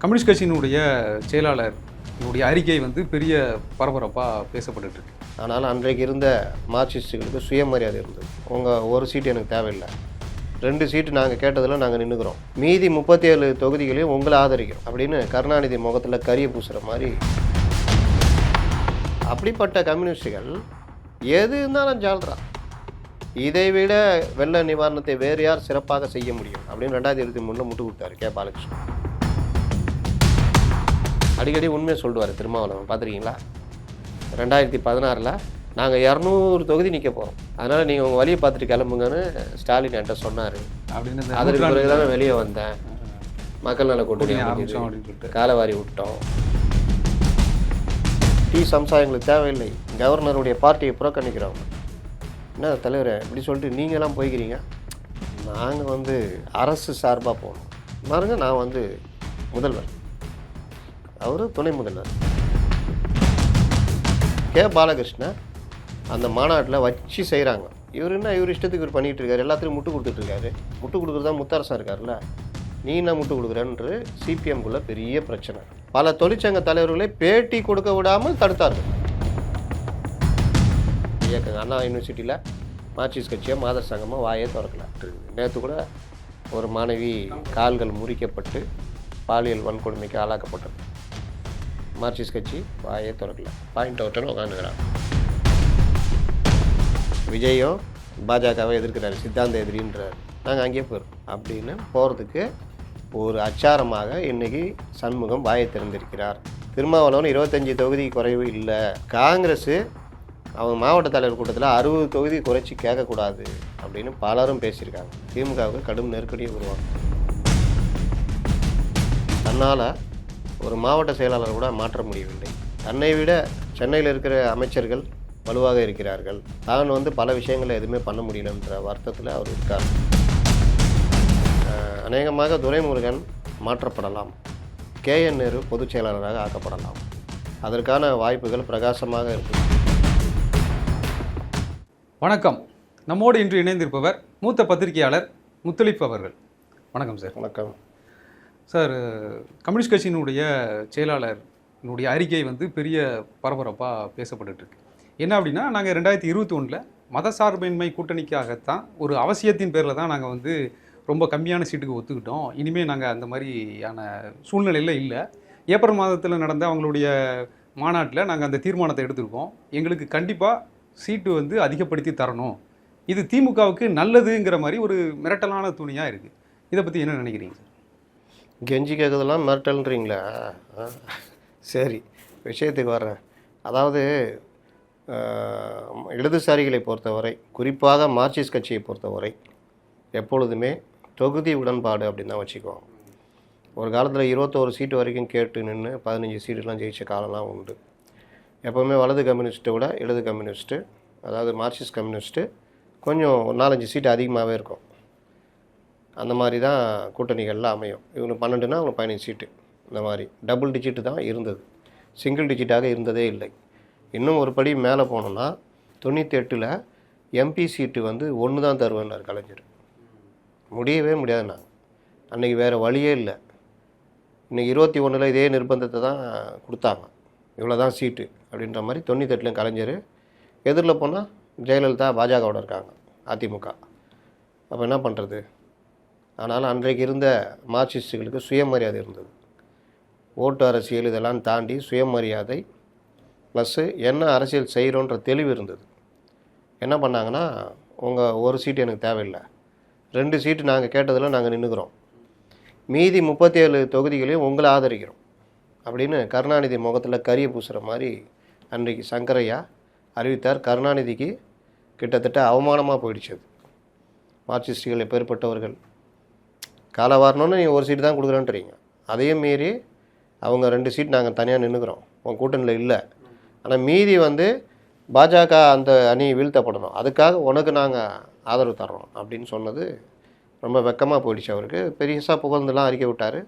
Communist கட்சியினுடைய செயலாளர் இவருடைய அறிக்கை வந்து பெரிய பரபரப்பாக பேசப்பட்டு இருக்கு. ஆனால் அன்றைக்கு இருந்த மார்க்சிஸ்டுகளுக்கு சுயமரியாதை இருந்தது. உங்கள் ஒரு சீட்டு எனக்கு தேவையில்லை. ரெண்டு சீட்டு நாங்கள் கேட்டதில் நாங்கள் நின்றுக்கிறோம் மீதி முப்பத்தி ஏழு தொகுதிகளையும் உங்களை ஆதரிக்கிறோம் அப்படின்னு கருணாநிதி முகத்தில் கரிய பூசுகிற மாதிரி. அப்படிப்பட்ட கம்யூனிஸ்டுகள் எது இருந்தாலும் ஜால்ரா. இதை விட வெள்ள நிவாரணத்தை வேறு யார் சிறப்பாக செய்ய முடியும் அப்படின்னு ரெண்டாயிரத்தி இருபத்தி மூணில் முட்டு கொடுத்தாரு கே. பாலகிருஷ்ணன். அடிக்கடி உண்மையை சொல்லுவார் திருமாவளவன். பார்த்துருக்கீங்களா? ரெண்டாயிரத்தி பதினாறில் நாங்கள் இரநூறு தொகுதி நிற்க போகிறோம் அதனால் நீங்கள் உங்கள் வழியை பார்த்துட்டு கிளம்புங்கன்னு ஸ்டாலின் என்கிட்ட சொன்னார். அப்படின்னு அதற்கு பிறகு தான் வெளியே வந்தேன். மக்கள் நல கூட்டணி காலவாரி விட்டோம். டீ சம்சா எங்களுக்கு தேவையில்லை. கவர்னருடைய பார்ட்டியை புறக்கணிக்கிறோம். என்ன தலைவரே இப்படி சொல்லிட்டு நீங்களாம் போய்க்கிறீங்க? நாங்கள் வந்து அரசு சார்பாக போகணும். பாருங்க நான் வந்து முதல்வர். அவர் துணை முதல்வர். கே. பாலகிருஷ்ணன் அந்த மாநாட்டில் வச்சு செய்கிறாங்க இவர் என்ன இவர் இஷ்டத்துக்கு இவர் பண்ணிகிட்டு இருக்காரு எல்லாத்துலையும் முட்டு கொடுத்துட்ருக்காரு முட்டு கொடுக்குறது தான் முத்தரசன் இருக்கார்ல நீ என்ன முட்டு கொடுக்குறன்று சிபிஎம்குள்ளே பெரிய பிரச்சனை. பல தொழிற்சங்க தலைவர்களை பேட்டி கொடுக்க விடாமல் தடுத்தார்கள். இயக்க அண்ணா யூனிவர்சிட்டியில் மார்க்சிஸ்ட் கட்சியாக மாதர் சங்கமாக வாயே திறக்கல. நேற்று கூட ஒரு மாணவி கால்கள் முறிக்கப்பட்டு பாலியல் வன்கொடுமைக்கு ஆளாக்கப்பட்டது. மார்க்சிஸ்ட் கட்சி வாயே திறக்கல. பாயிண்ட் அவுட்டில் உட்காந்துக்கிறான் விஜயும் பாஜகவை எதிர்க்கிறாரு. சித்தாந்த எதிரின்றார். நாங்கள் அங்கேயே போகிறோம் அப்படின்னு போகிறதுக்கு ஒரு அச்சாரமாக இன்னைக்கு சண்முகம் வாயை திறந்திருக்கிறார். திருமாவளவன் இருபத்தஞ்சி தொகுதி குறைவு இல்லை. காங்கிரஸ் அவங்க மாவட்ட தலைவர் கூட்டத்தில் அறுபது தொகுதி குறைச்சி கேட்கக்கூடாது அப்படின்னு பலரும் பேசியிருக்காங்க. திமுகவுக்கு கடும் நெருக்கடியை உருவாக்கும். தன்னால் ஒரு மாவட்ட செயலாளர் கூட மாற்ற முடியவில்லை. தன்னை விட சென்னையில் இருக்கிற அமைச்சர்கள் வலுவாக இருக்கிறார்கள். தான் வந்து பல விஷயங்களை எதுவுமே பண்ண முடியலன்ற வருத்தத்தில் அவர் இருக்கார். அநேகமாக துரைமுருகன் மாற்றப்படலாம். கே என் நேரு பொதுச் செயலாளராக ஆக்கப்படலாம். அதற்கான வாய்ப்புகள் பிரகாசமாக இருக்குது வணக்கம். நம்மோடு இன்று இணைந்திருப்பவர் மூத்த பத்திரிகையாளர் முத்தலிப் அவர்கள். வணக்கம் சார். வணக்கம். சார் கம்யூனிஸ்ட் கட்சியினுடைய செயலாளர்னுடைய அறிக்கை வந்து பெரிய பரபரப்பாக பேசப்பட்டுருக்கு என்ன அப்படின்னா நாங்கள் ரெண்டாயிரத்தி இருபத்தி ஒன்றில் மதசார்பின்மை கூட்டணிக்காகத்தான் ஒரு அவசியத்தின் பேரில் தான் நாங்கள் வந்து ரொம்ப கம்மியான சீட்டுக்கு ஒத்துக்கிட்டோம். இனிமேல் நாங்கள் அந்த மாதிரியான சூழ்நிலையில் இல்லை. ஏப்ரல் மாதத்தில் நடந்த அவங்களுடைய மாநாட்டில் நாங்கள் அந்த தீர்மானத்தை எடுத்திருக்கோம். எங்களுக்கு கண்டிப்பாக சீட்டு வந்து அதிகப்படுத்தி தரணும். இது திமுகவுக்கு நல்லதுங்கிற மாதிரி ஒரு மிரட்டலான துணியாக இருக்குது இதை பற்றி என்ன நினைக்கிறீங்க? கெஞ்சி கேட்குறதெல்லாம் மிரட்டல்ன்றீங்களா? சரி விஷயத்துக்கு வர்றேன். அதாவது இடதுசாரிகளை பொறுத்தவரை குறிப்பாக மார்க்சிஸ்ட் கட்சியை பொறுத்தவரை எப்பொழுதுமே தொகுதி உடன்பாடு அப்படின்னு தான் வச்சுக்குவோம் ஒரு காலத்தில் இருபத்தோரு சீட்டு வரைக்கும் கேட்டு நின்று பதினஞ்சு சீட்டுலாம் ஜெயிச்ச காலம்லாம் உண்டு. எப்போவுமே வலது கம்யூனிஸ்ட்டை விட இடது கம்யூனிஸ்ட்டு அதாவது மார்க்சிஸ்ட் கம்யூனிஸ்ட்டு கொஞ்சம் ஒரு நாலஞ்சு சீட்டு அதிகமாகவே இருக்கும். அந்த மாதிரி தான் கூட்டணிகள்லாம் அமையும். இவங்களுக்கு பன்னெண்டுனா அவங்க பதினஞ்சு சீட்டு இந்த மாதிரி டபுள் டிஜிட்டு தான் இருந்தது. சிங்கிள் டிஜிட்டாக இருந்ததே இல்லை. இன்னும் ஒரு படி மேலே போனோம்னா தொண்ணூற்றி எட்டில் எம்பி சீட்டு வந்து ஒன்று தான் தருவேன்னார் கலைஞர். முடியவே முடியாதுண்ணா. அன்றைக்கி வேறு வழியே இல்லை. இன்றைக்கி இருபத்தி ஒன்றில் இதே நிர்பந்தத்தை தான் கொடுத்தாங்க. இவ்வளோ தான் சீட்டு அப்படின்ற மாதிரி தொண்ணூத்தெட்டிலும் கலைஞர் எதிரில் போனால் ஜெயலலிதா பாஜகவோட இருக்காங்க அதிமுக. அப்போ என்ன பண்ணுறது ஆனால் அன்றைக்கு இருந்த மார்க்சிஸ்டுகளுக்கு சுயமரியாதை இருந்தது. ஓட்டு அரசியல் இதெல்லாம் தாண்டி சுயமரியாதை ப்ளஸ்ஸு என்ன அரசியல் செய்கிறோன்ற தெளிவு இருந்தது. என்ன பண்ணாங்கன்னா உங்கள் ஒரு சீட்டு எனக்கு தேவையில்லை. ரெண்டு சீட்டு நாங்கள் கேட்டதில் நாங்கள் நின்றுக்கிறோம் மீதி முப்பத்தி ஏழு தொகுதிகளையும் உங்களை ஆதரிக்கிறோம் அப்படின்னு கருணாநிதி முகத்தில் கரிய பூசுகிற மாதிரி அன்றைக்கு சங்கரையா அறிவித்தார். கருணாநிதிக்கு கிட்டத்தட்ட அவமானமாக போயிடுச்சு அது. மார்க்சிஸ்டுகள் எப்பேற்பட்டவர்கள் காலை வரணும்னு நீங்கள் ஒரு சீட்டு தான் கொடுக்குறேன்றீங்க அதையும் மீறி அவங்க ரெண்டு சீட் நாங்கள் தனியாக நின்றுக்கிறோம் உங்கள் கூட்டணியில் இல்லை. ஆனால் மீதி வந்து பாஜக அந்த அணி வீழ்த்தப்படணும். அதுக்காக உனக்கு நாங்கள் ஆதரவு தர்றோம் அப்படின்னு சொன்னது ரொம்ப வெக்கமாக போயிடுச்சு அவருக்கு. பெருசாக புகழ்ந்துலாம் அறிக்கை விட்டார்.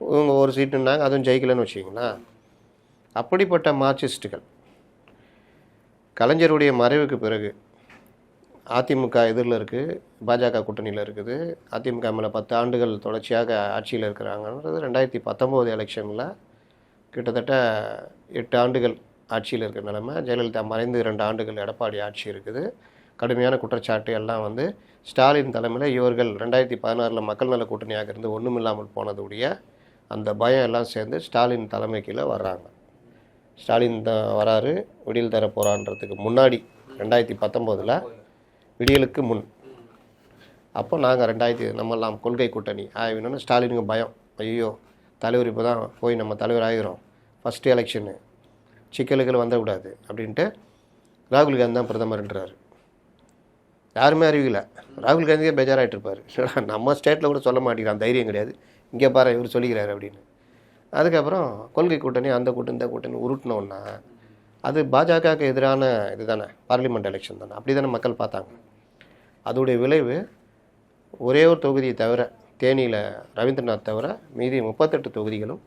இவங்க ஒரு சீட்டுன்னாங்க அதுவும் ஜெயிக்கலைன்னு வச்சிங்களேன் அப்படிப்பட்ட மார்க்சிஸ்டுகள் கலைஞருடைய மறைவுக்கு பிறகு அதிமுக எதிரில் இருக்குது பாஜக கூட்டணியில் இருக்குது. அதிமுக மேலே பத்து ஆண்டுகள் தொடர்ச்சியாக ஆட்சியில் இருக்கிறாங்கன்றது ரெண்டாயிரத்தி பத்தொம்போது எலெக்ஷனில் கிட்டத்தட்ட எட்டு ஆண்டுகள் ஆட்சியில் இருக்கிற நிலைமை. ஜெயலலிதா மறைந்து ரெண்டு ஆண்டுகள் எடப்பாடி ஆட்சி இருக்குது. கடுமையான குற்றச்சாட்டு எல்லாம் வந்து ஸ்டாலின் தலைமையில் இவர்கள் ரெண்டாயிரத்தி பதினாறில் மக்கள் நல கூட்டணியாக இருந்து ஒன்றுமில்லாமல் போனதுடைய அந்த பயம் எல்லாம் சேர்ந்து ஸ்டாலின் தலைமை கீழே வர்றாங்க. ஸ்டாலின் தான் வராரு விடியல் தர போகிறான்றதுக்கு முன்னாடி ரெண்டாயிரத்தி பத்தொம்போதில் விடியலுக்கு முன். அப்போ நாங்கள் ரெண்டாயிரத்தி நம்மெல்லாம் கொள்கை கூட்டணி. ஆகினோன்னு ஸ்டாலினுக்கு பயம். ஐயோ தலைவர் இப்போ தான் போய் நம்ம தலைவர் ஆகிறோம் ஃபஸ்ட்டு எலெக்ஷனு சிக்கலுகள் வந்துடக்கூடாது அப்படின்ட்டு ராகுல் காந்தி தான் பிரதமர்ன்றார் யாருமே அறிவிக்கல. ராகுல் காந்தியே பேஜாராகிட்டு இருப்பார். நம்ம ஸ்டேட்டில் கூட சொல்ல மாட்டேங்கிறான். தைரியம் கிடையாது. இங்கே பாரு இவர் சொல்லிக்கிறாரு அப்படின்னு. அதுக்கப்புறம் கொள்கை கூட்டணி அந்த கூட்டணி இந்த கூட்டணி உருட்டினோன்னா அது பாஜகவுக்கு எதிரான இதுதானே? பார்லிமெண்ட் எலெக்ஷன் தானே. அப்படி தானே மக்கள் பார்த்தாங்க. அதோடைய விளைவு ஒரே ஒரு தொகுதியை தவிர தேனியில் ரவீந்திரநாத் தவிர மீதி முப்பத்தெட்டு தொகுதிகளும்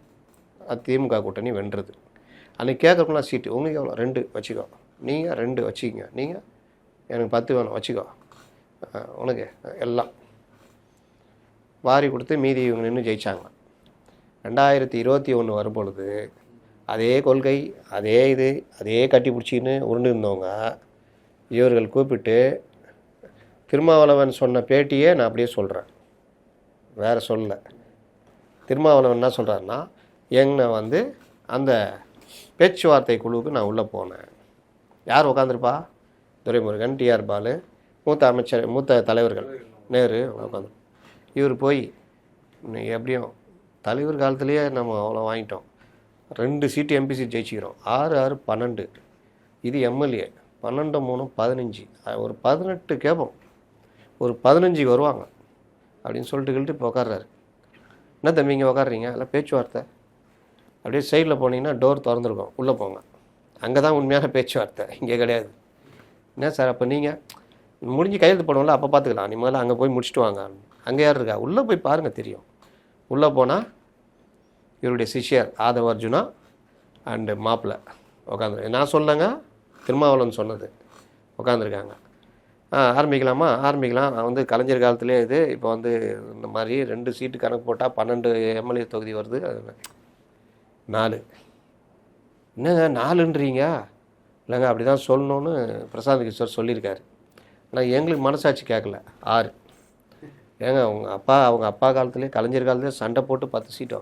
திமுக கூட்டணி வென்றது. அன்றைக்கி கேட்குறப்பலாம் சீட்டு உங்களுக்கு எவ்வளோ ரெண்டு வச்சுக்கோ. நீங்கள் ரெண்டு வச்சுக்கோங்க. நீங்கள் எனக்கு பத்து வேணும் வச்சுக்கோ. உனக்கு எல்லாம். வாரி கொடுத்து மீதி இவங்க நின்று ஜெயிச்சாங்க. ரெண்டாயிரத்தி இருபத்தி ஒன்று வரும்பொழுது அதே கொள்கை அதே இது அதே கட்டி பிடிச்சின்னு உருண்டு இருந்தவங்க இவர்கள் கூப்பிட்டு திருமாவளவன் சொன்ன பேட்டியே நான் அப்படியே சொல்கிறேன் வேறு சொல்லலை. திருமாவளவன் என்ன சொல்கிறாருன்னா என்னை வந்து அந்த பேச்சுவார்த்தை குழுவுக்கு நான் உள்ளே போனேன். யார் உட்காந்துருப்பா துரைமுருகன் டிஆர் பாலு மூத்த அமைச்சர் மூத்த தலைவர்கள். நேரு உட்காந்து இவர் போய் எப்படியும் தலைவர் காலத்துலேயே நம்ம அவ்வளோ வாங்கிட்டோம். ரெண்டு சீட்டு எம்பி சீட் ஜெயிச்சிக்கிறோம். ஆறு ஆறு பன்னெண்டு. இது எம்எல்ஏ பன்னெண்டு மூணு பதினஞ்சு. ஒரு பதினெட்டு கேட்போம் ஒரு பதினஞ்சு வருவாங்க அப்படின்னு சொல்லிட்டு கிள்ட்டு இப்போ உட்கார்றாரு என்ன தம்பி இங்கே உட்காடுறீங்க எல்லாம் பேச்சுவார்த்தை? அப்படியே சைடில் போனீங்கன்னா டோர் திறந்துருக்கும். உள்ளே போங்க. அங்கே தான் உண்மையான பேச்சுவார்த்தை. இங்கே கிடையாது. என்ன சார் அப்போ நீங்கள் முடிஞ்சு கையெழுத்து போனோம்ல அப்போ பார்த்துக்கலாம் நீ முதல்ல அங்கே போய் முடிச்சுட்டு வாங்க. அங்கே யார் இருக்கா? உள்ளே போய் பாருங்கள் தெரியும். உள்ளே போனால் இவருடைய சிஷ்யர் ஆதவ அர்ஜுனா அண்டு மாப்பிள்ளை உட்காந்துரு நான் சொல்லங்க திருமாவளவன் சொன்னது. உட்காந்துருக்காங்க ஆரம்பிக்கலாமா? ஆரம்பிக்கலாம். நான் வந்து கலைஞர் காலத்திலே இது இப்போ வந்து இந்த மாதிரி ரெண்டு சீட்டு கணக்கு போட்டால் பன்னெண்டு எம்எல்ஏ தொகுதி வருது. அது நாலு. என்னங்க நாலுன்றீங்க? இல்லைங்க அப்படி தான் சொல்லணும்னு பிரசாந்த் கிஷோர் சொல்லியிருக்காரு. ஆனால் எங்களுக்கு மனசாட்சி கேட்கல ஆறு. ஏங்க அவங்க அப்பா அவங்க அப்பா காலத்துலேயே கலைஞர் காலத்துலேயே சண்டை போட்டு பத்து சீட்டு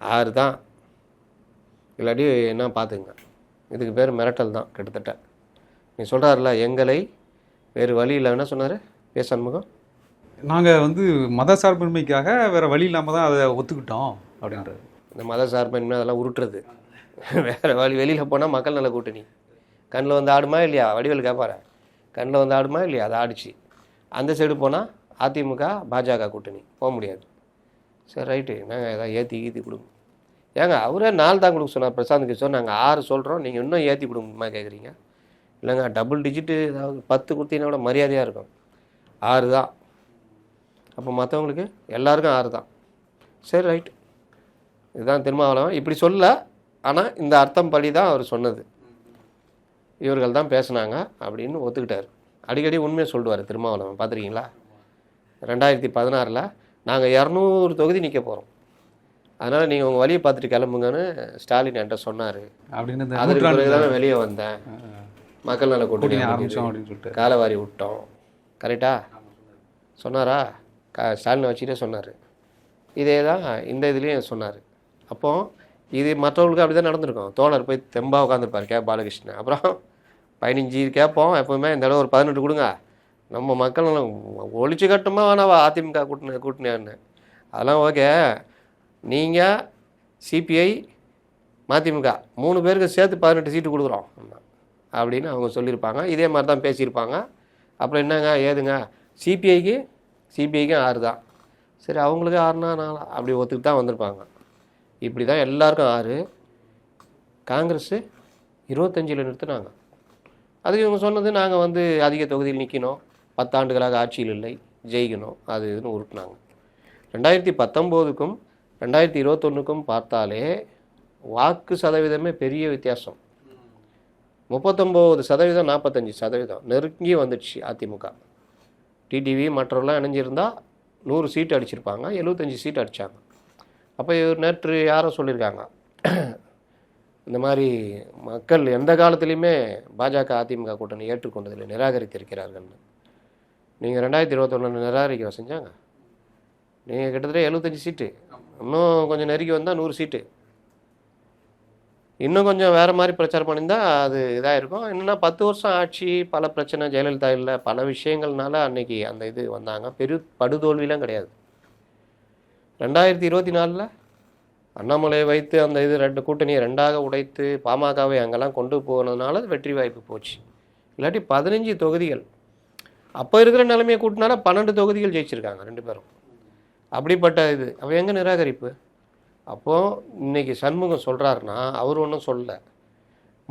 ஆறு தான். இல்லாட்டி என்ன பார்த்துங்க இதுக்கு பேர் மிரட்டல் தான் கிட்டத்தட்ட. நீ சொல்கிறாருல எங்களை வேறு வழி இல்லை என்ன சொன்னார்? பேச சண்முகம் நாங்கள் வந்து மத சார்பின்மைக்காக வேற வழி இல்லாமல் தான் அதை ஒத்துக்கிட்டோம் அப்படின்றாரு. இந்த மத சார்பின்மை அதெல்லாம் உருட்டுறது. வேறு வழி வெளியில் போனால் மக்கள் நல கூட்டணி. கண்ணில் வந்து ஆடுமா இல்லையா? வடிவேல் கேட்பாரு கண்ணில் வந்து ஆடுமா இல்லையா? அது ஆடிச்சு. அந்த சைடு போனால் அதிமுக பாஜக கூட்டணி. போக முடியாது. சரி ரைட்டு நாங்கள் ஏதாவது ஏற்றி கீத்தி கொடுங்க. ஏங்க அவரே நாலு தான் கொடுக்க சொன்னார் பிரசாந்த் கிஷோர். நாங்கள் ஆறு சொல்கிறோம் நீங்கள் இன்னும் ஏற்றி கொடுங்கம்மா கேட்குறீங்க இல்லைங்க டபுள் டிஜிட்டு ஏதாவது பத்து கொடுத்தீங்கன்னா கூட மரியாதையாக இருக்கும். ஆறு தான். அப்போ மற்றவங்களுக்கு எல்லாருக்கும் ஆறு தான். சரி ரைட் இதுதான் திருமாவளவன் இப்படி சொல்ல ஆனால் இந்த அர்த்தம் படி தான் அவர் சொன்னது. இவர்கள் தான் பேசுனாங்க அப்படின்னு ஒத்துக்கிட்டார். அடிக்கடி உண்மையை சொல்லுவார் திருமாவளவன் பார்த்துருக்கீங்களா? ரெண்டாயிரத்தி பதினாறில் நாங்கள் இரநூறு தொகுதி நிற்க போகிறோம் அதனால் நீங்கள் உங்கள் வழியை பார்த்துட்டு கிளம்புங்கன்னு ஸ்டாலின் என்கிட்ட சொன்னார். அப்படின்னு நூற்றாண்டு பிறகு. தானே வெளியே வந்தேன். மக்கள் நல கூட்டணி கூட்டணி அப்படின்னு சொல்லிட்டு. காலவாரி விட்டோம். கரெக்டா? சொன்னாரா? க ஸ்டாலினை வச்சுட்டே சொன்னார். இதே தான் இந்த இதுலேயும் சொன்னார். அப்போ இது மற்றவங்களுக்கு அப்படி தான் நடந்திருக்கும். தோழர் போய் தெம்பா உட்காந்துருப்பார் கே. பாலகிருஷ்ணன். அப்புறம் பதினஞ்சு கேட்போம் எப்போவுமே இந்த தடவை ஒரு பதினெட்டு கொடுங்க. நம்ம மக்கள் ஒழிச்சு கட்டுமா வேணாவா? அதிமுக கூட்டணி கூட்டணியான்னு. அதெல்லாம் ஓகே. நீங்கள் சிபிஐ மதிமுக மூணு பேருக்கு சேர்த்து பதினெட்டு சீட்டு கொடுக்குறோம். அப்படின்னு அவங்க சொல்லியிருப்பாங்க. இதே மாதிரி தான் பேசியிருப்பாங்க. அப்புறம் என்னங்க ஏதுங்க? சிபிஐக்கு சிபிஐக்கும் ஆறு தான். சரி அவங்களுக்கு ஆறுனா நாலா? அப்படி ஒத்துக்கிட்டு தான் வந்திருப்பாங்க. இப்படி தான் எல்லாருக்கும் ஆறு. காங்கிரஸு இருபத்தஞ்சில் நிறுத்தினாங்க. அதுக்கு இவங்க சொன்னது நாங்கள் வந்து அதிக தொகுதியில் நிற்கணும் பத்தாண்டுகளாக ஆட்சியில் இல்லை. ஜெயிக்கணும். அது இதுன்னு உருட்டினாங்க. ரெண்டாயிரத்தி பத்தொம்போதுக்கும் ரெண்டாயிரத்தி இருபத்தொன்றுக்கும் பார்த்தாலே வாக்கு சதவீதமே பெரிய வித்தியாசம். முப்பத்தொம்போது சதவீதம் நாற்பத்தஞ்சு சதவீதம் நெருங்கி வந்துடுச்சு அதிமுக. டிடிவி மற்றவர்கள்லாம் இணைஞ்சிருந்தால் நூறு சீட் அடிச்சிருப்பாங்க எழுபத்தஞ்சி சீட் அடித்தாங்க அப்போ இவர் நேற்று யாரோ சொல்லியிருக்காங்க. இந்த மாதிரி மக்கள் எந்த காலத்துலேயுமே பாஜக அதிமுக கூட்டணி ஏற்றுக்கொண்டதில்லை நிராகரித்திருக்கிறார்கள்னு. நீங்கள் ரெண்டாயிரத்தி இருபத்தொன்னு நிராகரிக்க செஞ்சாங்க நீங்கள் கிட்டத்தட்ட எழுபத்தஞ்சி சீட்டு. இன்னும் கொஞ்சம் நெருங்கி வந்தால் நூறு சீட்டு. இன்னும் கொஞ்சம் வேறு மாதிரி பிரச்சாரம் பண்ணியிருந்தா அது இதாக இருக்கும் என்னென்னா பத்து வருஷம் ஆட்சி பல பிரச்சனை ஜெயலலிதா இல்லை பல விஷயங்கள்னால அன்னைக்கு அந்த இது வந்தாங்க. பெரு படுதோல்விலாம் கிடையாது. ரெண்டாயிரத்தி இருபத்தி நாலில் அண்ணாமலையை வைத்து அந்த இது ரெண்டு கூட்டணியை ரெண்டாக உடைத்து பாமகவை அங்கெல்லாம் கொண்டு போனதுனால வெற்றி வாய்ப்பு போச்சு. இல்லாட்டி பதினஞ்சு தொகுதிகள் அப்போ இருக்கிற நிலைமையை கூட்டினால பன்னெண்டு தொகுதிகள் ஜெயிச்சிருக்காங்க ரெண்டு பேரும். அப்படிப்பட்ட இது. அவன் எங்கே நிராகரிப்பு? அப்போது இன்னைக்கு சண்முகம் சொல்கிறாருன்னா அவர் ஒன்றும் சொல்லலை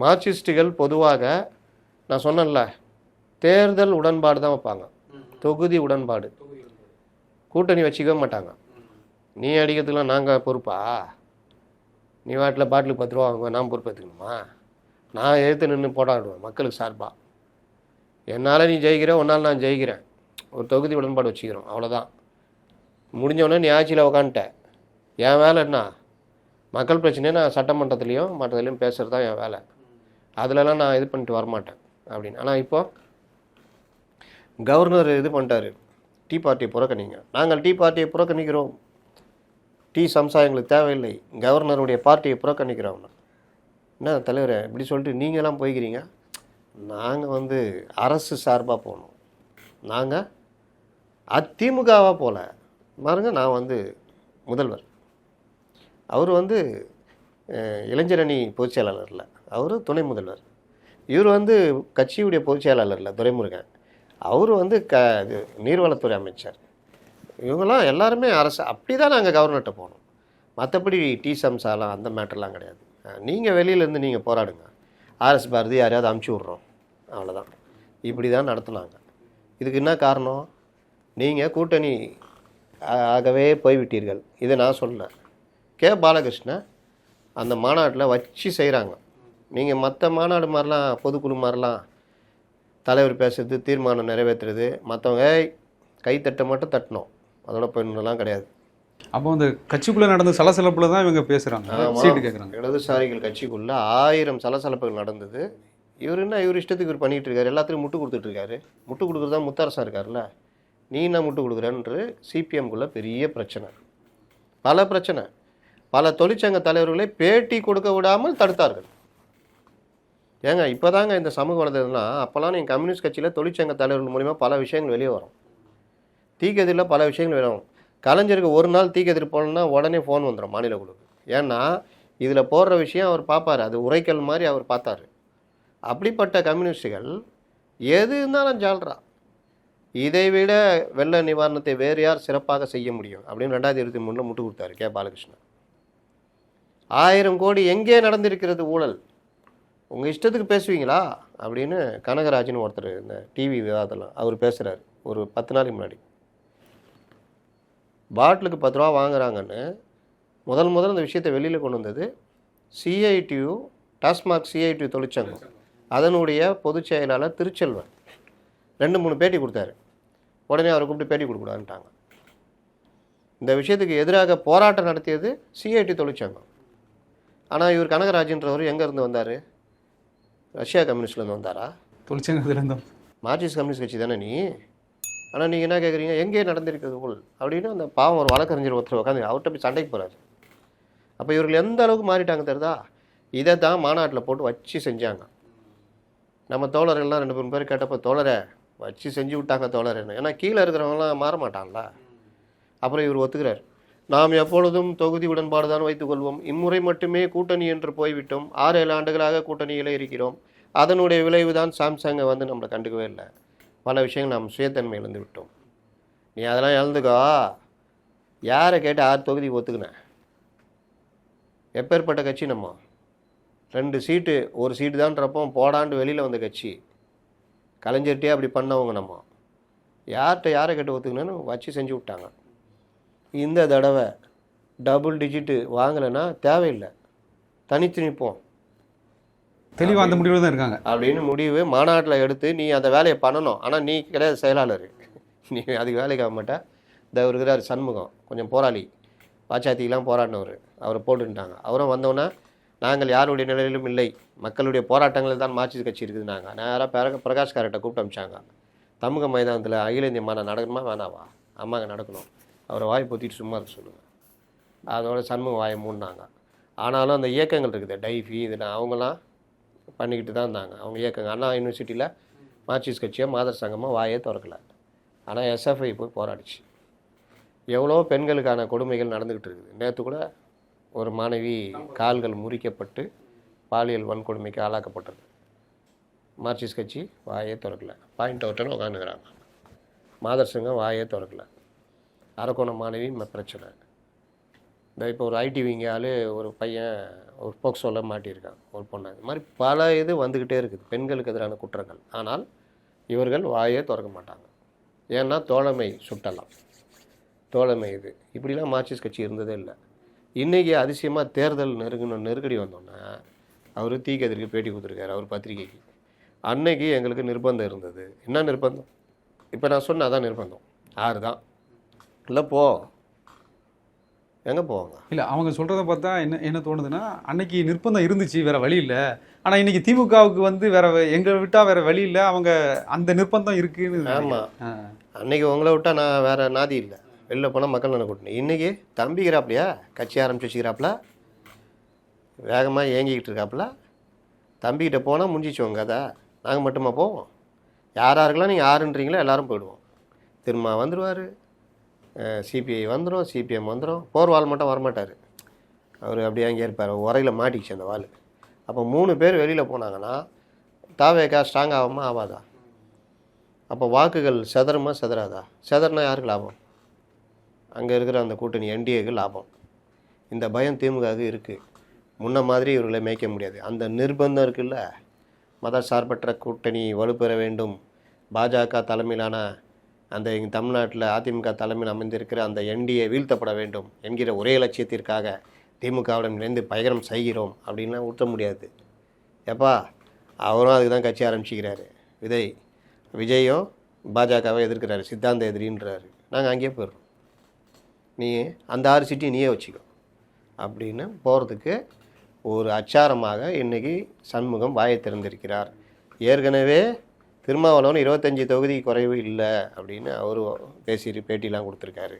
மார்க்சிஸ்டுகள் பொதுவாக நான் சொன்னேன்ல தேர்தல் உடன்பாடு தான் வைப்பாங்க. தொகுதி உடன்பாடு. கூட்டணி வச்சுக்கவே மாட்டாங்க. நீ அடிக்கிறதுக்குலாம் நாங்கள் பொறுப்பா? நீ வாட்டில் பாட்டிலுக்கு பத்து ரூபா வாங்குவேன் நான் பொறுப்பேற்றுக்கணுமா நான் எதிர்த்து நின்று போராடுவேன் மக்களுக்கு சார்பாக என்னால் நீ ஜெயிக்கிற உன்னால் நான் ஜெயிக்கிறேன். ஒரு தொகுதி உடன்பாடு வச்சுக்கிறோம் அவ்வளோதான் முடிஞ்சவொடனே நீ ஆட்சியில் உக்காந்துட்டேன் என் வேலை என்ன? மக்கள் பிரச்சனையை நான் சட்டமன்றத்துலேயும் மற்றதுலேயும் பேசுகிறது தான் என் வேலை. அதிலலாம் நான் இது பண்ணிட்டு வரமாட்டேன் அப்படின்னு. ஆனால் இப்போது கவர்னர் இது பண்ணிட்டாரு. டீ பார்ட்டியை புறக்கணிங்க. நாங்கள் டீ பார்ட்டியை புறக்கணிக்கிறோம். டீ சம்சா எங்களுக்கு தேவையில்லை. கவர்னருடைய பார்ட்டியை புறக்கணிக்கிறோம்னா என்ன தலைவரே இப்படி சொல்லிட்டு நீங்களாம் போய்க்கிறீங்க? நாங்கள் வந்து அரசு சார்பாக போகணும். நாங்கள் அதிமுகவாக போகல பாருங்கள் நான் வந்து முதல்வர். அவர் வந்து இளைஞரணி பொதுச் செயலாளர் இல்லை அவர் துணை முதல்வர். இவர் வந்து கட்சியுடைய பொதுச் செயலாளர் இல்லை துரைமுருகன். அவர் வந்து க இது நீர்வளத்துறை அமைச்சர். இவங்களாம் எல்லாருமே அரசு அப்படி தான் நாங்கள் கவர்னர்கிட்ட போகணும் மற்றபடி டி சம்சாலாம் அந்த மேட்டர்லாம் கிடையாது. நீங்கள் வெளியிலேருந்து நீங்கள் போராடுங்க. ஆர்எஸ் பாரதி யாரையாவது அமுச்சு விட்றோம். அவ்வளோதான் இப்படி தான் நடத்துனாங்க. இதுக்கு என்ன காரணம்? நீங்கள் கூட்டணி ஆகவே போய்விட்டீர்கள். இதை நான் சொல்லலை. கே பாலகிருஷ்ணன் அந்த மாநாட்டில் வச்சு செய்கிறாங்க. நீங்கள் மற்ற மாநாடு மாதிரிலாம் பொதுக்குழு மாதிரிலாம் தலைவர் பேசுறது தீர்மானம் நிறைவேற்றுறது மற்றவங்க "ஏய், கைத்தட்ட மட்டும் தட்டணும். அதோட போயிடணும்லாம் கிடையாது. அப்போ அந்த கட்சிக்குள்ள நடந்த சலசலப்புல தான் இவங்க. சீட்டு கேட்குறாங்க இடதுசாரிகள் கட்சிக்குள்ள ஆயிரம் சலசலப்புகள் நடந்தது. இவர் என்ன இவர் இஷ்டத்துக்கு இவர் பண்ணிட்டு இருக்காரு. எல்லாத்துலையும் முட்டு கொடுத்துட்டு இருக்காரு. முட்டு கொடுக்குறது தான் முத்தரசா இருக்கார்ல நீ என்ன முட்டு கொடுக்குறேன்று சிபிஎம்குள்ள பெரிய பிரச்சனை. பல பிரச்சனை. பல தொழிற்சங்க தலைவர்களை பேட்டி கொடுக்க விடாமல் தடுத்தார்கள். ஏங்க இப்போ தாங்க இந்த சமூக வளர்ந்ததுன்னா அப்போல்லாம் நீங்கள் கம்யூனிஸ்ட் கட்சியில் தொழிற்சங்க தலைவர்கள் மூலிமா பல விஷயங்கள் வெளியே வரும். தீக்கதிரில் பல விஷயங்கள் வெளியே வரும். கலைஞருக்கு ஒரு நாள் தீக்கதிர் போடணும்னா உடனே ஃபோன் வந்துடும் மாநில குழுக்கு ஏன்னா இதில் போடுற விஷயம் அவர் பார்ப்பார் அது உரைக்கல் மாதிரி அவர் பார்த்தாரு. அப்படிப்பட்ட கம்யூனிஸ்டுகள் எது இருந்தாலும் ஜால்ரா. இதை விட வெள்ள நிவாரணத்தை வேறு யார் சிறப்பாக செய்ய முடியும்? அப்படின்னு ரெண்டாயிரத்தி இருபத்தி மூணில் முட்டு கொடுத்தாரு கே. பாலகிருஷ்ணன். ஆயிரம் கோடி எங்கே நடந்திருக்கிறது ஊழல்? உங்கள் இஷ்டத்துக்கு பேசுவீங்களா? அப்படின்னு கனகராஜன் ஒருத்தர் இந்த டிவி விவாதத்தில் அவர் பேசுகிறார் ஒரு பத்து நாளைக்கு முன்னாடி. பாட்டிலுக்கு பத்து ரூபா வாங்குறாங்கன்னு முதல் முதல் இந்த விஷயத்தை வெளியில் கொண்டு வந்தது சிஐடியு டாஸ்மாக் சிஐடியு தொழிற்சங்கம். அதனுடைய பொதுச் செயலாளர் திருச்செல்வன். ரெண்டு மூணு பேட்டி கொடுத்தாரு. உடனே அவரை கூப்பிட்டு பேட்டி கொடுக்கூடாதுன்ட்டாங்க இந்த விஷயத்துக்கு எதிராக போராட்டம் நடத்தியது சிஐடி தொழிற்சங்கம். ஆனால் இவர் கனகராஜன்றவர் எங்கே இருந்து வந்தார்? ரஷ்யா கம்யூனிஸ்ட்லேருந்து வந்தாரா? தொழிற்சங்கத்துல இருந்தோம் மார்க்சிஸ்ட் கம்யூனிஸ்ட் கட்சி தானே நீ? ஆனால் நீங்கள் என்ன கேட்குறீங்க எங்கே நடந்திருக்கிறது ஊழல் அப்படின்னு அந்த பாவம் ஒரு வழக்கறிஞர் ஒருத்தர் உட்காந்து அவர்கிட்ட போய் சண்டைக்கு போகிறாரு அப்போ இவர்கள் எந்த அளவுக்கு மாறிட்டாங்க தெரியுதா? இதை தான் மாநாட்டில் போட்டு வச்சு செஞ்சாங்க. நம்ம தோழர்கள்லாம் ரெண்டு மூணு பேர் கேட்டப்போ தோழரை வச்சு செஞ்சு விட்டாங்க தோழர்னு ஏன்னா கீழே இருக்கிறவங்களாம் மாற மாட்டான்ல அப்புறம் இவர் ஒத்துக்கிறார். நாம் எப்பொழுதும் தொகுதி உடன்பாடு தான் வைத்துக்கொள்வோம். இம்முறை மட்டுமே கூட்டணி என்று போய்விட்டோம். ஆறு ஏழு ஆண்டுகளாக கூட்டணியில் இருக்கிறோம். அதனுடைய விளைவு தான் சாம்சங்கை வந்து நம்மளை கண்டுக்கவே இல்லை. பல விஷயங்கள் நாம் சுயத்தன்மை இழந்து விட்டோம். நீ அதெல்லாம் இழந்துக்கோ. யாரை கேட்டு ஆறு தொகுதி ஒத்துக்கினேன் எப்பேற்பட்ட கட்சி நம்ம? ரெண்டு சீட்டு ஒரு சீட்டு தான்றப்போ போடாண்டு வெளியில் வந்த கட்சி. கலைஞர்கிட்டே அப்படி பண்ணவங்க நம்ம. யார்கிட்ட யாரை கேட்டு ஒத்துக்கினேன்னு வச்சு செஞ்சு விட்டாங்க. இந்த தடவை டபுள் டிஜிட்டு வாங்கலைன்னா தேவையில்லை. தனித்து நிற்போம். தெளிவாக அந்த முடிவில் தான் இருக்காங்க. அப்படின்னு முடிவு மாநாட்டில் எடுத்து நீ அந்த வேலையை பண்ணணும். ஆனால் நீ கிடையாது செயலாளர். நீ அதுக்கு வேலைக்கு ஆக மாட்டேன் இந்த இருக்கிறார் சண்முகம். கொஞ்சம் போராளி. பாச்சாத்திக்கெலாம் போராடினவர். அவரை போட்டுட்டாங்க. அவரும் வந்தோன்னே நாங்கள் யாருடைய நிலையிலும் இல்லை. மக்களுடைய போராட்டங்களில் தான் மார்க்சிஸ்ட் கட்சி இருக்குது நாங்கள் நேராக பிற பிரகாஷ் காரட்டை கூப்பிட்டு அமிச்சாங்க. தமிழக மைதானத்தில் அகில இந்திய மாநாடு நடக்கணுமா? வேணாவா? அம்மாங்க நடக்கணும். அவரை வாய் பொத்திட்டு சும்மா இருக்க சொல்லுங்கள் அதோட சண்முக வாயை மூடினாங்க. ஆனாலும் அந்த இயக்கங்கள் இருக்குது. டைஃபி இதெல்லாம் அவங்களாம் பண்ணிக்கிட்டு தான் இருந்தாங்க. அவங்க இயக்கங்க. அண்ணா யூனிவர்சிட்டியில் மார்க்சிஸ்ட் கட்சியோ மாதர் சங்கமாக வாயே திறக்கல. ஆனால் எஸ்எஃப்ஐ போய் போராடிச்சு. எவ்வளோ பெண்களுக்கான கொடுமைகள் நடந்துக்கிட்டு இருக்குது. நேற்று கூட ஒரு மாணவி கால்கள் முறிக்கப்பட்டு பாலியல் வன்கொடுமைக்கு ஆளாக்கப்பட்டது. மார்க்சிஸ்ட் கட்சி வாயே திறக்கல. பாயிண்ட் அவுட்டுன்னு உட்காந்துக்கிறாங்க. மாதர் சங்கம் வாயே திறக்கல. அரக்கோணம் மாணவி ம- பிரச்சனை. இந்த இப்போ ஒரு ஐடி விங்க ஒரு பையன் ஒரு போக்சோவில் மாட்டியிருக்கான் ஒரு பொண்ணு. இது மாதிரி பல இது வந்துக்கிட்டே இருக்குது. பெண்களுக்கு எதிரான குற்றங்கள். ஆனால் இவர்கள் வாயே திறக்க மாட்டாங்க. ஏன்னா தோழமை சுட்டலாம். தோழமை இது. இப்படிலாம் மார்க்சிஸ்ட் கட்சி இருந்ததே இல்லை. இன்றைக்கி அதிசயமாக தேர்தல் நெருங்கணும் நெருக்கடி வந்தோன்னே அவர் தீக்கதிரிக்கு பேட்டி கொடுத்துருக்காரு அவர் பத்திரிகைக்கு. அன்னைக்கு எங்களுக்கு நிர்பந்தம் இருந்தது. என்ன நிர்பந்தம்? இப்போ நான் சொன்ன அதான் நிர்பந்தம். ஆறு தான் இல்லை போ. எங்கே போவாங்க? இல்லை அவங்க சொல்கிறத பார்த்தா என்ன என்ன தோணுதுன்னா அன்னைக்கு நிர்பந்தம் இருந்துச்சு வேற வழி இல்லை. ஆனால் இன்னைக்கு திமுகவுக்கு வந்து வேற எங்களை விட்டா வேற வழி இல்லை அவங்க அந்த நிர்பந்தம் இருக்குன்னு ஆமாம். அன்னைக்கு உங்களை விட்டா நான் வேற நாதி இல்லை. வெளில போனால் மக்கள் நல கூட்டணி. இன்னைக்கு தம்பிக்கிறாப்லையா? கட்சி ஆரம்பிச்சு வச்சுக்கிறாப்புல வேகமாக ஏங்கிக்கிட்டு இருக்காப்புல தம்பிக்கிட்ட போனால் முடிஞ்சிச்சு உங்க கதை. நாங்கள் மட்டுமா போவோம்? யார் யாருக்கெல்லாம் நீங்கள் யாருன்றீங்களோ எல்லாரும் போயிடுவோம். திரும்ப வந்துடுவார் சிபிஐ வந்துடும் சிபிஎம் வந்துடும் போர்வால் மட்டும் வரமாட்டார். அவர் அப்படியே அங்கே இருப்பார். உரையில் மாட்டிக்கிச்சு அந்த வாள். அப்போ மூணு பேர் வெளியில் போனாங்கன்னா தாவேக்கா ஸ்ட்ராங் ஆகாமல் ஆகாதா? அப்போ வாக்குகள் செதறுமா செதறாதா? செதறனா யாருக்கு லாபம்? அங்கே இருக்கிற அந்த கூட்டணி என்டிஏக்கு லாபம். இந்த பயம் திமுகவுக்கு இருக்குது முன்ன மாதிரி இவர்களை மேய்க்க முடியாது. அந்த நிர்பந்தம் இருக்குல்ல? மத சார்பற்ற கூட்டணி வலுப்பெற வேண்டும். பாஜக தலைமையிலான அந்த எங்கள் தமிழ்நாட்டில் அதிமுக தலைமையில் அமைந்திருக்கிற அந்த என்டிஏ வீழ்த்தப்பட வேண்டும் என்கிற ஒரே லட்சியத்திற்காக திமுகவுடன் இணைந்து பயணம் செய்கிறோம் அப்படின்லாம் ஊற்ற முடியாது. எப்பா அவரும் அதுக்கு தான் கட்சி ஆரம்பிச்சிக்கிறாரு. விஜய் விஜயும் பாஜகவை எதிர்க்கிறாரு சித்தாந்த எதிரின்றாரு. நாங்கள் அங்கேயே போயிடுறோம். நீ அந்த ஆறு சீட்டையும் நீயே வச்சுக்கோ. அப்படின்னு போகிறதுக்கு ஒரு அச்சாரமாக இன்றைக்கி சண்முகம் வாயை திறந்திருக்கிறார். ஏற்கனவே திருமாவளவன் இருபத்தஞ்சி தொகுதி குறைவு இல்லை அப்படின்னு அவர் பேசி பேட்டிலாம் கொடுத்துருக்காரு.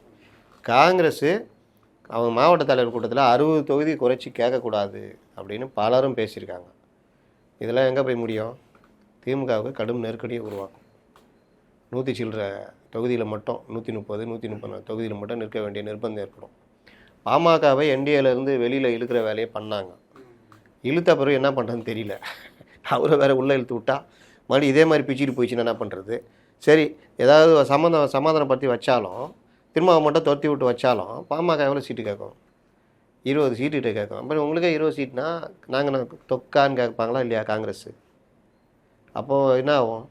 காங்கிரஸு அவங்க மாவட்ட தலைவர் கூட்டத்தில் அறுபது தொகுதி குறைச்சி கேட்கக்கூடாது அப்படின்னு பலரும் பேசியிருக்காங்க. இதெல்லாம் எங்கே போய் முடியும்? திமுகவுக்கு கடும் நெருக்கடியை உருவாக்கும். நூற்றி சில்லற தொகுதியில் மட்டும் நூற்றி முப்பது நூற்றி முப்பது தொகுதியில் மட்டும் நிற்க வேண்டிய நிர்பந்தம் ஏற்படும். பாமகவை என்டிஏலேருந்து வெளியில் இழுக்கிற வேலையை பண்ணாங்க. இழுத்த பிறகு என்ன பண்ணுறதுன்னு தெரியல. அவரை வேற உள்ளே இழுத்து விட்டா மறுபடியும் இதே மாதிரி பிச்சுட்டு போயிடுச்சுன்னா என்ன பண்ணுறது சரி ஏதாவது சமாதானம் பற்றி வச்சாலும் திரும்ப மட்டும் துரத்தி விட்டு வச்சாலும் பாமக எவ்வளோ சீட்டு கேட்கும்? இருபது சீட்டு கிட்ட கேட்கும். அப்புறம் உங்களுக்கே இருபது சீட்னா நாங்கள் தொக்கான்னு கேட்பாங்களா இல்லையா காங்கிரஸ்? அப்போது என்ன ஆகும்?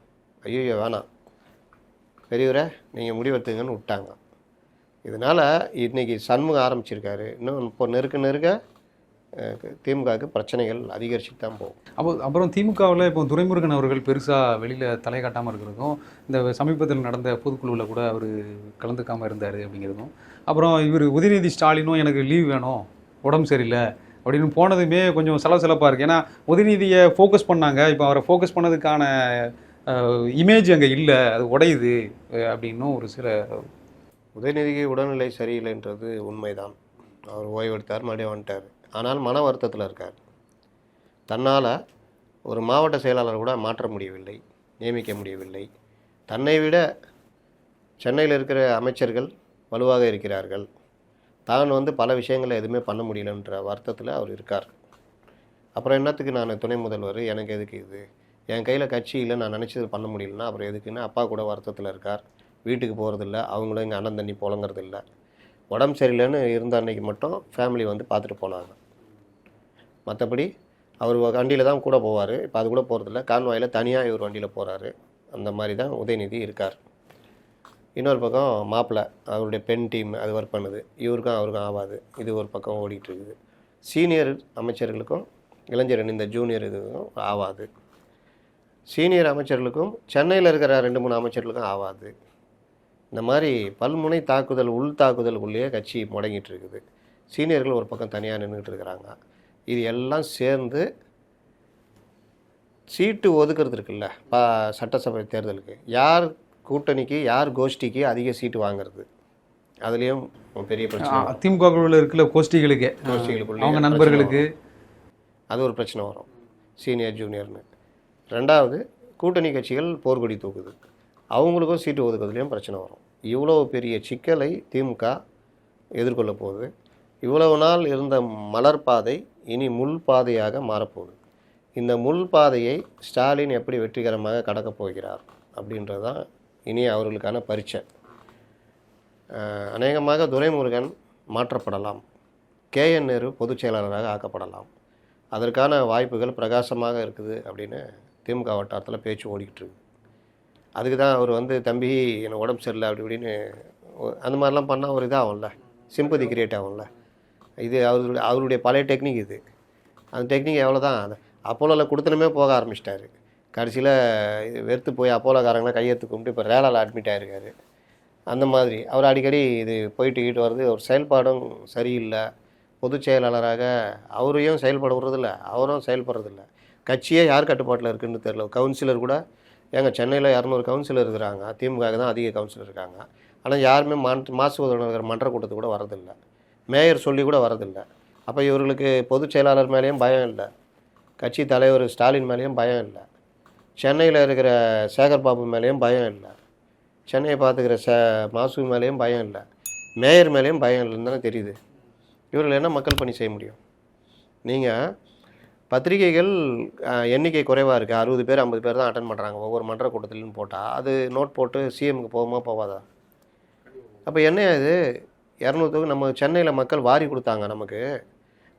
ஐயோ வேணாம். பெரியவரே நீங்கள் முடிவெடுத்துங்கன்னு விட்டாங்க. இதனால் இன்றைக்கி சண்முகம் ஆரம்பிச்சிருக்காரு. இன்னும் இப்போ நெருக்க நெருக்க திமுகவுக்கு பிரச்சனைகள் அதிகரிச்சுட்டு தான் போகும். அப்போ அப்புறம் திமுகவில் இப்போ துரைமுருகன் அவர்கள் பெருசாக வெளியில் தலை காட்டாமல் இருக்கிறதும் இந்த சமீபத்தில் நடந்த பொதுக்குழுவில் கூட அவர் கலந்துக்காமல் இருந்தார் அப்படிங்கிறதும். அப்புறம் இவர் உதயநிதி ஸ்டாலினும் எனக்கு லீவ் வேணும் உடம்பு சரியில்லை அப்படின்னு போனதுமே கொஞ்சம் சலசலப்பாக இருக்குது ஏன்னா உதயநிதியை ஃபோக்கஸ் பண்ணாங்க. இப்போ அவரை ஃபோக்கஸ் பண்ணதுக்கான இமேஜ் அங்கே இல்லை அது உடையுது அப்படின்னும் ஒரு சில உதயநிதிக்கு உடல்நிலை சரியில்லைன்றது உண்மைதான். அவர் ஓய்வெடுத்தார் மறுபடியும் வந்துட்டார். ஆனால் மன வருத்தத்தில் இருக்கார். தன்னால் ஒரு மாவட்ட செயலாளர் கூட மாற்ற முடியவில்லை நியமிக்க முடியவில்லை. தன்னை விட சென்னையில் இருக்கிற அமைச்சர்கள் வலுவாக இருக்கிறார்கள். தான் வந்து பல விஷயங்களை எதுவுமே பண்ண முடியலன்ற வருத்தத்தில் அவர் இருக்கார். அப்புறம் என்னத்துக்கு நான் துணை முதல்வர்? எனக்கு எதுக்கு இது? என் கையில் கட்சி இல்லை நான் நினச்சது பண்ண முடியலன்னா அப்புறம் எதுக்குன்னு அப்பா கூட வருத்தத்தில் இருக்கார். வீட்டுக்கு போகிறதில்ல அவங்களும் இங்கே அண்ணன் தண்ணி புழங்குறதில்ல உடம்பு சரியில்லைன்னு இருந்த அன்னைக்கு மட்டும் ஃபேமிலி வந்து பார்த்துட்டு போனாங்க. மற்றபடி அவர் வண்டியில் தான் கூட போவார். இப்போ அது கூட போகிறதில்ல கான்வாயில் தனியாக இவர் வண்டியில் போகிறாரு அந்த மாதிரி தான் உதயநிதி இருக்கார். இன்னொரு பக்கம் மாப்பிள்ளை அவருடைய பெண் டீம் அது ஒர்க் பண்ணுது. இவருக்கும் அவருக்கும் ஆகாது இது ஒரு பக்கம் ஓடிட்டு இருக்குது சீனியர் அமைச்சர்களுக்கும் இளைஞர் இந்த ஜூனியர் இதுவும் ஆகாது சீனியர் அமைச்சர்களுக்கும் சென்னையில் இருக்கிற ரெண்டு மூணு அமைச்சர்களுக்கும் ஆகாது இந்த மாதிரி பல்முனை தாக்குதல் உள் தாக்குதலுக்குள்ளேயே கட்சி முடங்கிட்டு இருக்குது சீனியர்கள் ஒரு பக்கம் தனியாக நின்றுட்டு இருக்கிறாங்க. இது எல்லாம் சேர்ந்து சீட்டு ஒதுக்குறது இருக்குல்ல பா சட்டசபை தேர்தலுக்கு. யார் கூட்டணிக்கு யார் கோஷ்டிக்கு அதிக சீட்டு வாங்குறது? அதுலேயும் பெரிய பிரச்சனை. வரும். திமுகவில் இருக்கிற கோஷ்டிகளுக்கு. கோஷ்டிகளுக்குள்ளேயே அவங்க நண்பர்களுக்கு. அது ஒரு பிரச்சனை வரும். சீனியர் ஜூனியர்னு ரெண்டாவது கூட்டணி கட்சிகள் போர்க்கொடி தூக்குது. அவங்களுக்கும் சீட்டு ஒதுக்குறதுலேயும் பிரச்சனை வரும். இவ்வளோ பெரிய சிக்கலை திமுக எதிர்கொள்ள போகுது. இவ்வளவு நாள் இருந்த மலர் பாதை இனி முள் பாதையாக மாறப்போகுது. இந்த முள் பாதையை ஸ்டாலின் எப்படி வெற்றிகரமாக கடக்கப் போகிறார் அப்படின்றது தான் இனி அவர்களுக்கான பரீட்சை. அநேகமாக துரைமுருகன் மாற்றப்படலாம். கேஎன் நேரு பொதுச் செயலாளராக ஆக்கப்படலாம். அதற்கான வாய்ப்புகள் பிரகாசமாக இருக்குது அப்படின்னு திமுக வட்டாரத்தில் பேச்சு ஓடிக்கிட்டு இருக்கு. அதுக்கு தான் அவர் வந்து தம்பி எனக்கு உடம்பு சரியில்லை அப்படி இப்படின்னு அந்த மாதிரிலாம் பண்ணால் ஒரு இதாகும்ல. சிம்பதி கிரியேட் ஆகும்ல. இது அவருடைய அவருடைய பழைய டெக்னிக் இது. அந்த டெக்னிக் எவ்வளோ தான் அப்போலோவில் கொடுத்தனமே போக ஆரம்பிச்சிட்டாரு. கடைசியில் வெறுத்து போய் அப்போலோக்காரங்களாம் கையெழுத்து கும்பிட்டு இப்போ ரேலால் அட்மிட் ஆகிருக்காரு அந்த மாதிரி அவர் அடிக்கடி இது போயிட்டு கீட்டு வருது ஒரு செயல்பாடும் சரியில்லை. பொதுச் செயலாளராக அவரையும் செயல்பட விடுறதில்ல அவரும் செயல்படுறதில்ல. கட்சியே யார் கட்டுப்பாட்டில் இருக்குன்னு தெரியல. கவுன்சிலர் கூட ஏங்க சென்னையில் இரநூறு கவுன்சிலர் இருக்கிறாங்க. திமுக தான் அதிக கவுன்சிலர் இருக்காங்க. ஆனால் யாருமே மன் மாசு இருக்கிற மன்ற கூட்டத்துக்கு கூட வரதில்லை மேயர் சொல்லி கூட வரதில்லை. அப்போ இவர்களுக்கு பொதுச் செயலாளர் மேலேயும் பயம் இல்லை. கட்சி தலைவர் ஸ்டாலின் மேலேயும் பயம் இல்லை. சென்னையில் இருக்கிற சேகர் பாபு மேலேயும் பயம் இல்லை. சென்னையை பார்த்துக்கிற ச மாசு மேலேயும் பயம் இல்லை. மேயர் மேலேயும் பயம் இல்லைன்னு தானே தெரியுது. இவர்கள் என்ன மக்கள் பணி செய்ய முடியும்? நீங்கள் பத்திரிகைகள் எண்ணிக்கை குறைவாக இருக்குது அறுபது பேர் ஐம்பது பேர் தான் அட்டன் பண்ணுறாங்க ஒவ்வொரு மன்ற கூட்டத்திலும் போட்டால் அது நோட் போட்டு சிஎம்க்கு போகுமா போகாதா? அப்போ என்ன இது? இரநூத்துக்கு நம்ம சென்னையில் மக்கள் வாரி கொடுத்தாங்க நமக்கு.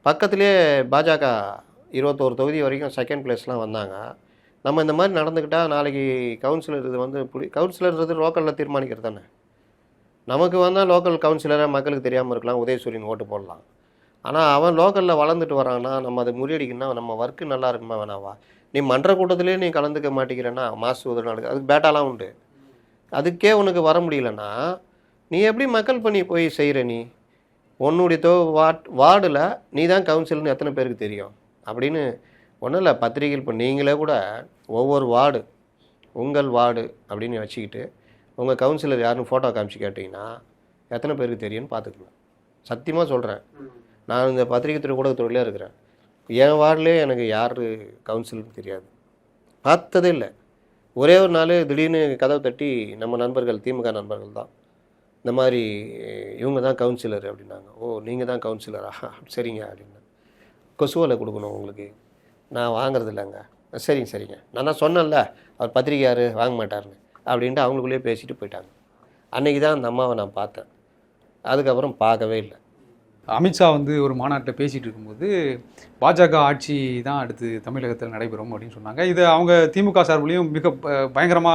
பக்கத்துலேயே பாஜக இருபத்தோரு தொகுதி வரைக்கும் செகண்ட் பிளேஸ்லாம் வந்தாங்க. நம்ம இந்த மாதிரி நடந்துக்கிட்டால் நாளைக்கு கவுன்சிலர் இது வந்து புடி கவுன்சிலர்ன்றது லோக்கலில் தீர்மானிக்கிறது தானே. நமக்கு வந்தால் லோக்கல் கவுன்சிலராக மக்களுக்கு தெரியாமல் இருக்கலாம் உதயசூரியன் ஓட்டு போடலாம். ஆனால் அவன் லோக்கலில் வளர்ந்துட்டு வரான்னா நம்ம அதை முறியடிக்கணும்னா நம்ம ஒர்க்கு நல்லா இருக்குமா வேணாவா? நீ மன்ற கூட்டத்திலே நீ கலந்துக்க மாட்டேங்கிறேன்னா மாசு உதவி நடக்குது அதுக்கு பேட்டாலாம் உண்டு. அதுக்கே உனக்கு வர முடியலன்னா நீ எப்படி மக்கள் பண்ணி போய் செய்கிற நீ? உன்னுடைய தோ வாட் வார்டில் நீ தான் கவுன்சில்னு எத்தனை பேருக்கு தெரியும்? அப்படின்னு ஒன்றும் இல்லை பத்திரிகைகள் இப்போ நீங்களே கூட ஒவ்வொரு வார்டு உங்கள் வார்டு அப்படின்னு வச்சுக்கிட்டு உங்கள் கவுன்சிலர் யாருன்னு ஃபோட்டோ காமிச்சு கேட்டிங்கன்னா எத்தனை பேருக்கு தெரியும்னு பார்த்துக்கலாம் சத்தியமாக சொல்கிறேன் நான் இந்த பத்திரிகை துறை ஊடகத்துறையிலே இருக்கிறேன். என் வார்டிலே எனக்கு யார் கவுன்சிலர்னு தெரியாது. பார்த்ததே இல்லை. ஒரே ஒரு நாள் திடீர்னு கதவை தட்டி நம்ம நண்பர்கள் திமுக நண்பர்கள் தான். இந்த மாதிரி இவங்க தான் கவுன்சிலர் அப்படின்னாங்க. ஓ நீங்கள் தான் கவுன்சிலரா சரிங்க அப்படின்னா. கொசுவலை கொடுக்கணும் உங்களுக்கு. நான் வாங்குறது இல்லைங்க. சரிங்க சரிங்க. நான் தான் சொன்னேன்ல அவர் பத்திரிக்கையார் வாங்க மாட்டார்னு அப்படின்ட்டு அவங்களுக்குள்ளேயே பேசிட்டு போயிட்டாங்க. அன்றைக்கி தான் அந்த அம்மாவை நான் பார்த்தேன். அதுக்கப்புறம் பார்க்கவே இல்லை. அமித்ஷா வந்து ஒரு மாநாட்டில் பேசிகிட்டு இருக்கும்போது பாஜக ஆட்சி தான் அடுத்து தமிழகத்தில் நடைபெறும் அப்படின்னு சொன்னாங்க. இதை அவங்க திமுக சார்பிலையும் மிக ப-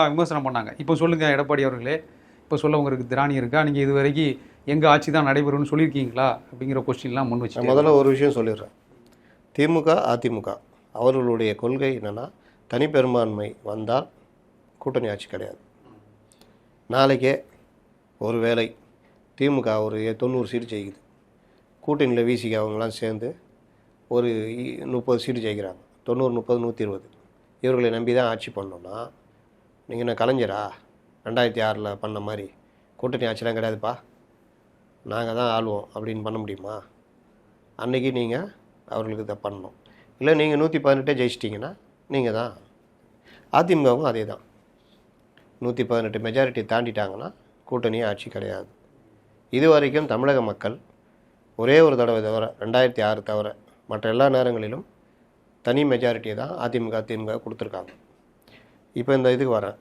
விமர்சனம் பண்ணாங்க. இப்போ சொல்லுங்கள் எடப்பாடி அவர்களே. இப்போ சொல்ல உங்களுக்கு திராணி இருக்கா? நீங்கள் இது வரைக்கும் எங்க ஆட்சி தான் நடைபெறும்னு சொல்லியிருக்கீங்களா? அப்படிங்கிற கொஸ்டின்லாம் முன் வச்சு முதல்ல ஒரு விஷயம் சொல்லிடுறேன். திமுக அதிமுக அவர்களுடைய கொள்கை என்னென்னா தனிப்பெரும்பான்மை வந்தால் கூட்டணி ஆட்சி கிடையாது. நாளைக்கே ஒரு வேளை திமுக ஒரு தொண்ணூறு சீட்டு ஜெயிக்குது. கூட்டணியில் விசிக அவங்களாம் சேர்ந்து ஒரு முப்பது சீட்டு ஜெயிக்கிறாங்க. தொண்ணூறு முப்பது நூற்றி இருபது. இவர்களை நம்பி தான் ஆட்சி பண்ணோன்னா நீங்கள் என்ன கலைஞரா? ரெண்டாயிரத்தி ஆறில் பண்ண மாதிரி. கூட்டணி ஆட்சிலாம் கிடையாதுப்பா. நாங்கள் தான் ஆளுவோம். அப்படின்னு பண்ண முடியுமா? அன்னைக்கு நீங்கள் அவர்களுக்கு இதை பண்ணணும். இல்லை நீங்கள் நூற்றி பதினெட்டே ஜெயிச்சிட்டிங்கன்னா நீங்கள் தான். அதிமுகவும் அதே தான். நூற்றி பதினெட்டு மெஜாரிட்டி தாண்டிட்டாங்கன்னா கூட்டணி ஆட்சி கிடையாது. இது வரைக்கும் தமிழக மக்கள் ஒரே ஒரு தடவை தவிர ரெண்டாயிரத்தி ஆறு தவிர மற்ற எல்லா நேரங்களிலும் தனி மெஜாரிட்டியை தான் அதிமுக திமுக கொடுத்துருக்காங்க. இப்போ இந்த இதுக்கு வரேன்.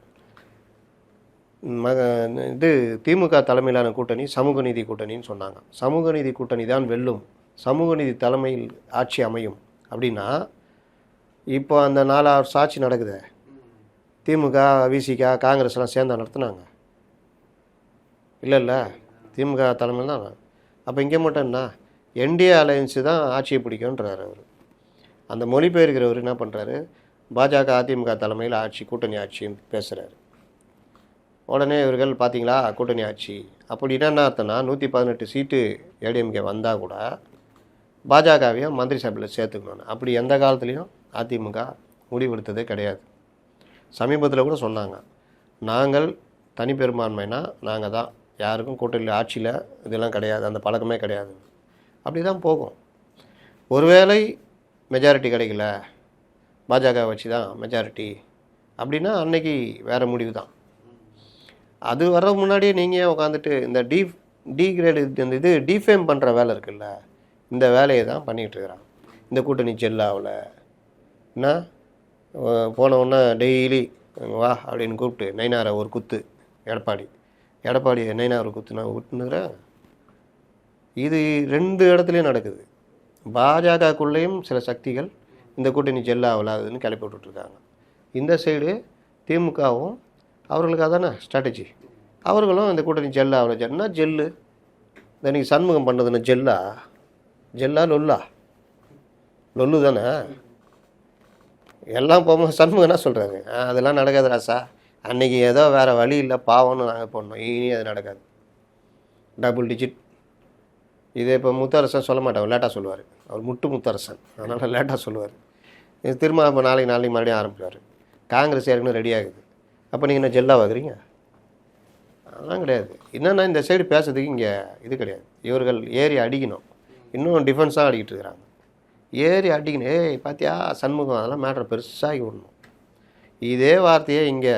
மக இது திமுக தலைமையிலான கூட்டணி சமூக நீதி கூட்டணின்னு சொன்னாங்க. சமூக நீதி கூட்டணி தான் வெல்லும். சமூக நீதி தலைமையில் ஆட்சி அமையும். அப்படின்னா இப்போ அந்த நாலு சாட்சி ஆட்சி நடக்குதே. திமுக விசிகா காங்கிரஸ்லாம் சேர்ந்தா நடத்துனாங்க. இல்லை இல்லை திமுக தலைமையில் தான். அப்போ இங்கே மட்டும் என்ன? என்டிஏ அலையன்ஸு தான் ஆட்சியை பிடிக்கும்ன்றார் அவர். அந்த மொழிபெயர்க்கிறவர் என்ன பண்ணுறாரு பாஜக அதிமுக தலைமையில் ஆட்சி கூட்டணி ஆட்சின்னு பேசுகிறாரு உடனே இவர்கள் பார்த்தீங்களா கூட்டணி ஆட்சி. அப்படின்னா என்ன அர்த்தம்னா நூற்றி பதினெட்டு சீட்டு ஏடிஎம்கே வந்தால் கூட பாஜகவையும் மந்திரி சபையில் சேர்த்துக்கணும் அப்படி எந்த காலத்துலேயும் அதிமுக முடிவெடுத்ததே கிடையாது. சமீபத்தில் கூட சொன்னாங்க. நாங்கள் தனிப்பெரும்பான்மைனா நாங்கள் தான். யாருக்கும் கூட்டணி ஆட்சியில் இதெல்லாம் கிடையாது. அந்த பழக்கமே கிடையாது. அப்படி தான் போகும். ஒருவேளை மெஜாரிட்டி கிடைக்கல பாஜக வச்சு தான் மெஜாரிட்டி. அப்படின்னா அன்னைக்கு வேறு முடிவு தான் அது வர முன்னாடியே நீங்கள் உட்காந்துட்டு இந்த டீ டீக்ரேடு இந்த இது டிஃபேம் பண்ணுற வேலை இருக்குல்ல இந்த வேலையை தான் பண்ணிகிட்ருக்குறான் இந்த கூட்டணி செல்லாவில் என்ன? போனவுடனே டெய்லி வா அப்படின்னு கூப்பிட்டு நைனாரை ஒரு குத்து எடப்பாடி. எடப்பாடி நைனார் ஒரு குத்து நான் விட்டுனுக்கிறேன் இது ரெண்டு இடத்துலையும் நடக்குது. பாஜகக்குள்ளேயும் சில சக்திகள் இந்த கூட்டணி செல்லாவில் அதுன்னு கிளப்பி விட்டுட்ருக்காங்க இந்த சைடு திமுகவும் அவர்களுக்கு அதானே ஸ்ட்ராட்டஜி அவர்களும் இந்த கூட்டணி ஜெல்லாவில் ஜென்னா ஜெல்லு? இன்னைக்கு சண்முகம் பண்ணதுன்னு ஜெல்லா? ஜெல்லா லொல்லா? லொல்லு தானே? எல்லாம் போகும்போது சண்முகம் என்ன அதெல்லாம் நடக்காது ராசா. அன்றைக்கி ஏதோ வேறு வழி இல்லை பாவம்னு நாங்கள் பண்ணோம் இனி அது நடக்காது. டபுள் டிஜிட் இதே இப்போ முத்தரசன் சொல்ல மாட்டார் லேட்டாக சொல்லுவார். அவர் முட்டு முத்தரசன். அதனால் லேட்டாக சொல்லுவார். இது திரும்ப இப்போ நாளைக்கு நாளைக்கு மறுபடியும் ஆரம்பிப்பார். காங்கிரஸ் ஏற்கனவே ரெடி ஆகுது. அப்போ நீங்கள் என்ன ஜெல்லாவாகிறீங்க அதெல்லாம் கிடையாது. என்னென்னா இந்த சைடு பேசுறதுக்கு இங்கே இது கிடையாது. இவர்கள் ஏறி அடிக்கணும். இன்னும் டிஃபென்ஸாக அடிக்கிட்டு இருக்கிறாங்க. ஏறி அடிக்கணும். ஏய் பார்த்தியா சண்முகம் அதெல்லாம் மேட்ரு பெருசாகி விடணும். இதே வார்த்தையே இங்கே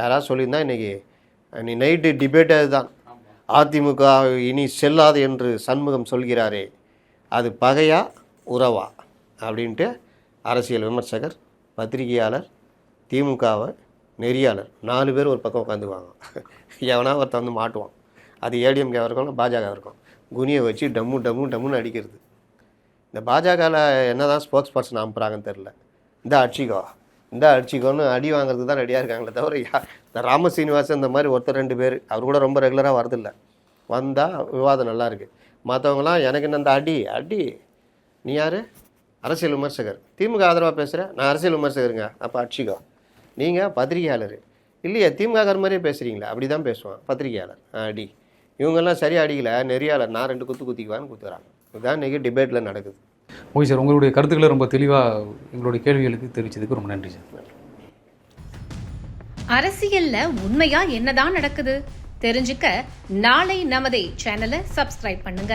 யாராவது சொல்லியிருந்தா இன்றைக்கி நீ நைட்டு டிபேட்டே அதுதான். அதிமுக இனி செல்லாது என்று சண்முகம் சொல்கிறாரே. அது பகையா? உறவா? அப்படின்ட்டு அரசியல் விமர்சகர் பத்திரிகையாளர் திமுகவை நெறியாளர். நாலு பேர் ஒரு பக்கம் உட்காந்துக்குவாங்க எவனா ஒருத்தன் வந்து மாட்டுவான். அது ஏடிஎம்கே இருக்கும் பாஜக இருக்கும் குனியை வச்சு டம்மு டம்மு டம்முன்னு அடிக்கிறது. இந்த பாஜகவில் என்ன தான் ஸ்போக்ஸ் பர்சன் அனுப்புகிறாங்கன்னு தெரில இந்த அடிச்சிக்கோ இந்த அடிச்சிக்கோன்னு அடி வாங்குறதுக்கு தான் ரெடியாக இருக்காங்களே தவிர யா- இந்த ராம சீனிவாசன் இந்த மாதிரி ஒருத்தர் ரெண்டு பேர் அவர் கூட ரொம்ப ரெகுலராக வரதில்லை வந்தால் விவாதம் நல்லாயிருக்கு மற்றவங்களாம் எனக்கு என்ன இந்த அடி அடி. நீ யார்? அரசியல் விமர்சகர். திமுக ஆதரவாக பேசுகிற நான் அரசியல் விமர்சகருங்க. அப்போ அடிச்சிக்கோ நீங்கள் பத்திரிகையாளர். இல்லையா? திமுககார் மாதிரியே பேசுகிறீங்களா அப்படி தான் பேசுவான் பத்திரிகையாளர். அடி இவங்கெல்லாம் சரியாக அடிக்கல நெறியாளர். நான் ரெண்டு குத்து குத்திக்குவான்னு குத்துறாங்க. இதுதான் இன்றைக்கி டிபேட்டில் நடக்குது. ஓகே சார் உங்களுடைய கருத்துக்களை ரொம்ப தெளிவாக எங்களுடைய கேள்விகளுக்கு தெரிவித்ததுக்கு ரொம்ப நன்றி சார். அரசியல்ல உண்மையா என்னதான் நடக்குது? தெரிஞ்சுக்க நாளை நமதே சேனலை சப்ஸ்கிரைப் பண்ணுங்க.